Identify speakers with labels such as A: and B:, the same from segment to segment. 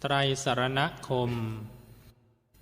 A: ไตรสรณคม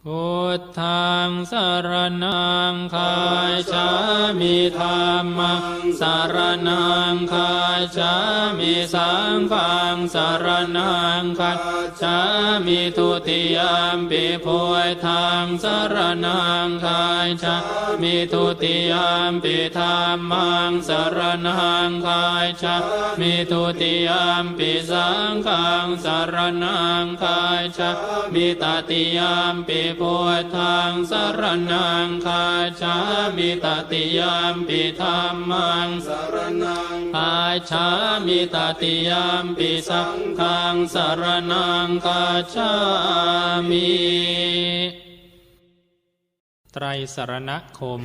A: พุทธังสารนังคายชา มิธรรมังสารนังคายชามิสังฆังสารนังคายชามิทุติยามปิพุทธังสารนังคายชามิทุติยามปิธรรมังสารนังคายชามิทุติยามปิสังฆังสารนังคายชามิตติยามปิพุทธังสารนังคาชามิตติยามปิธรรมังสารนังอาชามิตติยามปิสังฆังสารนังกาชามิไตรสารณคม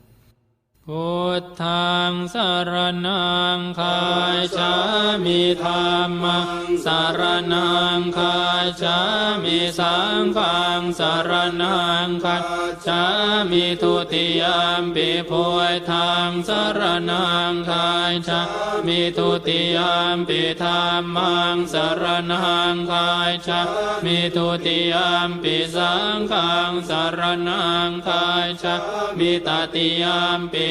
A: พุทธังสารนังคายชามิธรรมังสารนังคายชามิสังฆังสารนังคายชามิทุติยามปิพุทธังสารนังคายชามิทุติยามปิธรรมังสารนังคายชามิทุติยามปิสังฆังสารนังคายชามิตติยามปิ